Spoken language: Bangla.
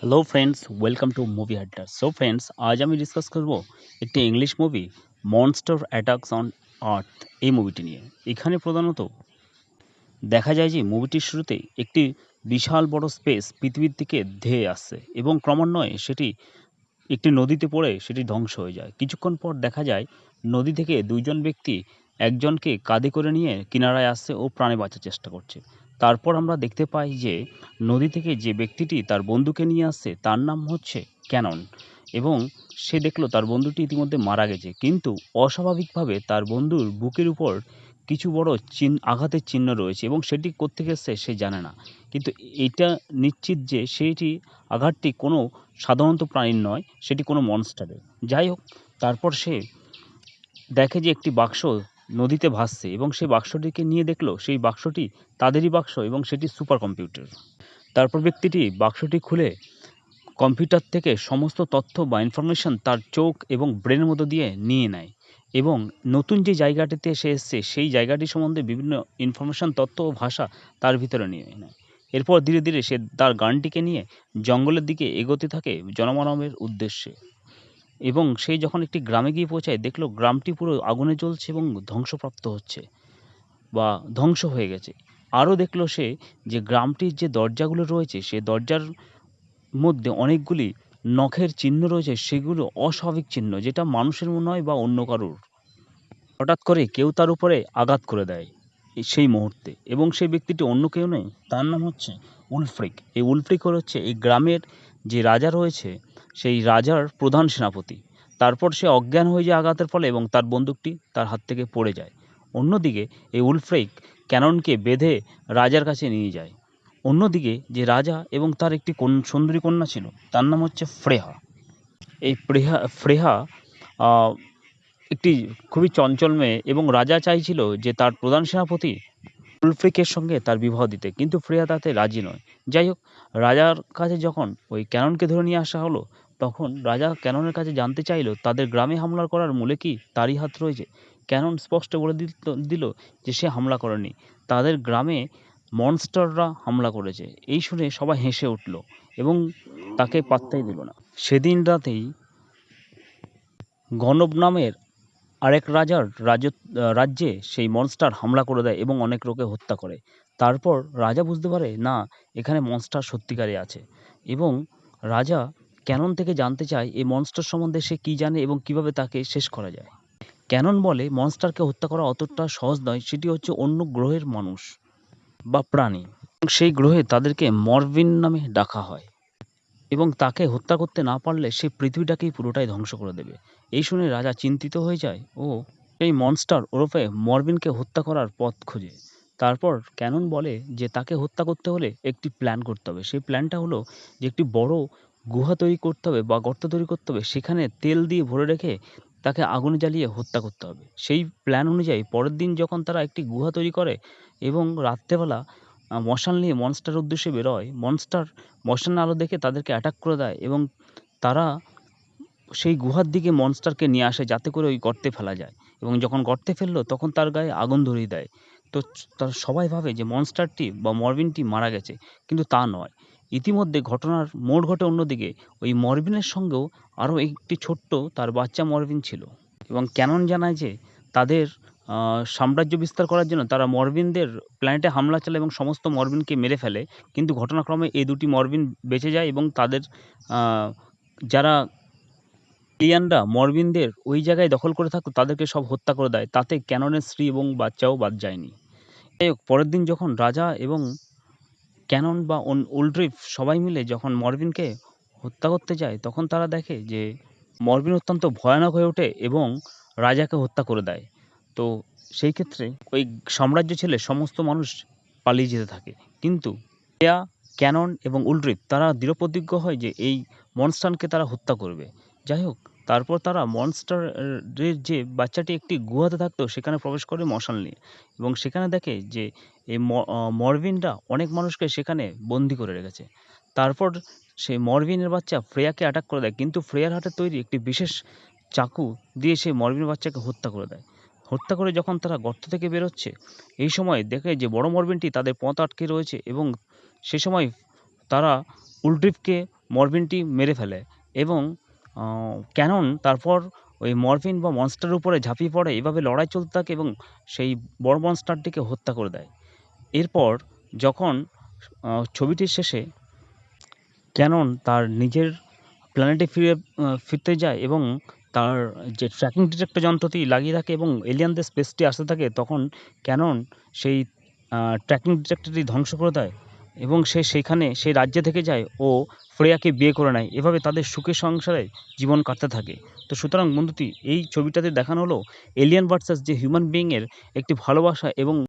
Hello friends welcome to movie আড্ডা সো ফ্রেন্ডস আজ আমি ডিসকাস করব একটি English movie monster attacks on earth এই মুভিটি নিয়ে। এখানে প্রধানত দেখা যায় যে মুভিটির শুরুতে একটি বিশাল বড় স্পেস পৃথিবীর দিকে ধেয়ে আসছে এবং ক্রমান্বয়ে সেটি একটি নদীতে পড়ে সেটি ধ্বংস হয়ে যায়। কিছুক্ষণ পর দেখা যায় নদী থেকে দুইজন ব্যক্তি একজনকে কাঁধে করে নিয়ে কিনারায় আসছে ও প্রাণে বাঁচার চেষ্টা করছে। তারপর আমরা দেখতে পাই যে নদী থেকে যে ব্যক্তিটি তার বন্ধুকে নিয়ে আসছে, তার নাম হচ্ছে ক্যানন এবং সে দেখল তার বন্ধুটি ইতিমধ্যে মারা গেছে। কিন্তু অস্বাভাবিকভাবে তার বন্ধুর বুকের উপর কিছু বড় চিহ্ন, আঘাতের চিহ্ন রয়েছে এবং সেটি কোত্থেকে এসছে সে জানে না। কিন্তু এটা নিশ্চিত যে সেইটি আঘাতটি কোনো সাধারণত প্রাণীর নয়, সেটি কোনো মনস্টারের যাই হোক, তারপর সে দেখে যে একটি বাক্স নদীতে ভাসছে এবং সেই বাক্সটিকে নিয়ে দেখল সেই বাক্সটি তাদেরই বাক্স এবং সেটি সুপার কম্পিউটার তারপর ব্যক্তিটি বাক্সটি খুলে কম্পিউটার থেকে সমস্ত তথ্য বা ইনফরমেশন তার চোখ এবং ব্রেনের মতো দিয়ে নিয়ে নেয় এবং নতুন যে জায়গাটিতে সে এসছে সেই জায়গাটি সম্বন্ধে বিভিন্ন ইনফরমেশন, তথ্য ও ভাষা তার ভিতরে নিয়ে নেয়। এরপর ধীরে ধীরে সে তার গানটিকে নিয়ে জঙ্গলের দিকে এগোতে থাকে জনমানবের উদ্দেশ্যে। এবং সে যখন একটি গ্রামে গিয়ে পৌঁছায়, দেখল গ্রামটি পুরো আগুনে জ্বলছে এবং ধ্বংসপ্রাপ্ত হচ্ছে বা ধ্বংস হয়ে গেছে। আরও দেখল সে যে গ্রামটির যে দরজাগুলো রয়েছে, সে দরজার মধ্যে অনেকগুলি নখের চিহ্ন রয়েছে, সেগুলো অস্বাভাবিক চিহ্ন, যেটা মানুষের নয় বা অন্য কারোর। হঠাৎ করে কেউ তার উপরে আঘাত করে দেয় সেই মুহূর্তে এবং সেই ব্যক্তিটি অন্য কেউ নেই, তার নাম হচ্ছে উলফ্রিক। এই উলফ্রিক হচ্ছে এই গ্রামের যে রাজা রয়েছে সেই রাজার প্রধান সেনাপতি। তারপর সে অজ্ঞান হয়ে যায় আঘাতের ফলে এবং তার বন্দুকটি তার হাত থেকে পড়ে যায়। অন্যদিকে এই উলফ্রিক ক্যাননকে বেঁধে রাজার কাছে নিয়ে যায়। অন্যদিকে যে রাজা এবং তার একটি কন- সুন্দরী কন্যা ছিল, তার নাম হচ্ছে ফ্রেহা। এই প্রেহা ফ্রেহা একটি খুবই চঞ্চল মেয়ে এবং রাজা চাইছিল যে তার প্রধান সেনাপতি উলফ্রিকের সঙ্গে তার বিবাহ দিতে, কিন্তু ফ্রেয়া তাতে রাজি নয়। যাই হোক, রাজার কাছে যখন ওই ক্যাননকে ধরে নিয়ে আসা হলো তখন রাজা ক্যাননের কাছে জানতে চাইলো, তাদের গ্রামে হামলা করার মূলে কি তারই হাত রয়েছে? ক্যানন স্পষ্ট বলে দিল যে সে হামলা করেনি। তাদের গ্রামে মনস্টাররা হামলা করেছে। এই শুনে সবাই হেসে উঠল এবং তাকে পাত্তাই দিল না। সেদিন রাতেই গণব নামের আরেক রাজার রাজ রাজ্যে সেই মনস্টার হামলা করে দেয় এবং অনেক লোকে হত্যা করে। তারপর রাজা বুঝতে পারে, না, এখানে মনস্টার সত্যিকারে আছে এবং রাজা ক্যানন থেকে জানতে চায় এই মনস্টার সম্বন্ধে সে কী জানে এবং কীভাবে তাকে শেষ করা যায়। ক্যানন বলে, মনস্টারকে হত্যা করা অতটা সহজ নয়, সেটি হচ্ছে অন্য গ্রহের মানুষ বা প্রাণী। সেই গ্রহে তাদেরকে মরভিন নামে ডাকা হয়। এবং তাকে হত্যা করতে না পারলে সে পৃথিবীটাকেই পুরোটাই ধ্বংস করে দেবে। এই শুনে রাজা চিন্তিত হয়ে যায় ও এই মনস্টার ওরফে মরবিনকে হত্যা করার পথ খোঁজে। তারপর ক্যানন বলে যে তাকে হত্যা করতে হলে একটি প্ল্যান করতে হবে। সেই প্ল্যানটা হলো যে একটি বড় গুহা তৈরি করতে হবে বা গর্ত তৈরি করতে হবে, সেখানে তেল দিয়ে ভরে রেখে তাকে আগুনে জ্বালিয়ে হত্যা করতে হবে। সেই প্ল্যান অনুযায়ী পরের দিন যখন তারা একটি গুহা তৈরি করে এবং রাত্রেবেলা মশাল নিয়ে মনস্টার উদ্দেশ্যে বেরোয় মনস্টার মশালের আলো দেখে তাদেরকে অ্যাটাক করে দেয় এবং তারা সেই গুহার দিকে মনস্টারকে নিয়ে আসে যাতে করে ওই গর্তে ফেলা যায় এবং যখন গর্তে ফেলল তখন তার গায়ে আগুন ধরিয়ে দেয়। তো তার সবাই ভাবে যে মনস্টারটি বা মরবিনটি মারা গেছে, কিন্তু তা নয়। ইতিমধ্যে ঘটনার মোড় ঘটে অন্যদিকে। ওই মরবিনের সঙ্গেও আরও একটি ছোট্ট তার বাচ্চা মরবিন ছিল। এবং ক্যানন জানায় যে, তাদের সাম্রাজ্য বিস্তার করার জন্য তারা মরবিনদের প্ল্যানেটে হামলা চালায় এবং সমস্ত মরবিনকে মেরে ফেলে। কিন্তু ঘটনাক্রমে এই দুটি মরবিন বেঁচে যায় এবং তাদের যারা এলিয়ানরা মরবিনদের ওই জায়গায় দখল করে থাকতো, তাদেরকে সব হত্যা করে দেয়। তাতে ক্যাননের স্ত্রী এবং বাচ্চাও বাদ যায়নি। যাই হোক, পরের দিন যখন রাজা এবং ক্যানন বা উলড্রিফ সবাই মিলে যখন মরবিনকে হত্যা করতে যায়, তখন তারা দেখে যে মরবিন অত্যন্ত ভয়ানক হয়ে ওঠে এবং রাজাকে হত্যা করে দেয়। তো সেই ক্ষেত্রে ওই সাম্রাজ্য ছেলে সমস্ত মানুষ পালিয়ে যেতে থাকে। কিন্তু এয়া, ক্যানন এবং উলড্রিফ তারা দৃঢ়প্রতিজ্ঞ হয় যে এই মনস্টারকে তারা হত্যা করবে। যাই হোক তারপর তারা মনস্টারের যে বাচ্চাটি একটি গুহাতে থাকতো সেখানে প্রবেশ করে মশাল নিয়ে। এবং সেখানে দেখে যে এই ম- আহ, মরভিনরা অনেক মানুষকে সেখানে বন্দি করে রেখেছে। তারপর সেই মরভিনের বাচ্চা ফ্রেয়াকে অ্যাটাক করে দেয়। কিন্তু ফ্রেয়ার হাতে তৈরি একটি বিশেষ চাকু দিয়ে সেই মরভিনের বাচ্চাকে হত্যা করে দেয়। হত্যা করে যখন তারা গর্ত থেকে বেরোচ্ছে এই সময় দেখে যে বড় মরভিনটি তাদের পথ আটকে রয়েছে এবং সে সময় তারা উলড্রিফকে মরভিনটি মেরে ফেলে এবং ক্যানন তারপর ওই মরফিন বা মনস্টারের উপরে ঝাঁপিয়ে পড়ে, এভাবে লড়াই চলতে থাকে এবং সেই বড় মনস্টারটিকে হত্যা করে দেয়। এরপর যখন ছবিটির শেষে ক্যানন তার নিজের প্ল্যানেটে ফিরে ফিরতে যায় এবং তার যে ট্র্যাকিং ডিটেক্টর যন্ত্রটি লাগিয়ে রাখে এবং এলিয়ানদের স্পেসটি আসতে থাকে, তখন ক্যানন সেই ট্র্যাকিং ডিটেক্টরটি ধ্বংস করে দেয়। এবং সে সেখানে সেই রাজ্যে থেকে যায় ও ফ্রেয়াকে বিয়ে করে নেয়। এভাবে তাদের সুখের সংসারে জীবন কাটতে থাকে। তো সুতরাং বন্ধুটি, এই ছবিটাতে দেখানো হলো এলিয়ান ভার্সাস যে হিউম্যান বিইংয়ের একটি ভালোবাসা এবং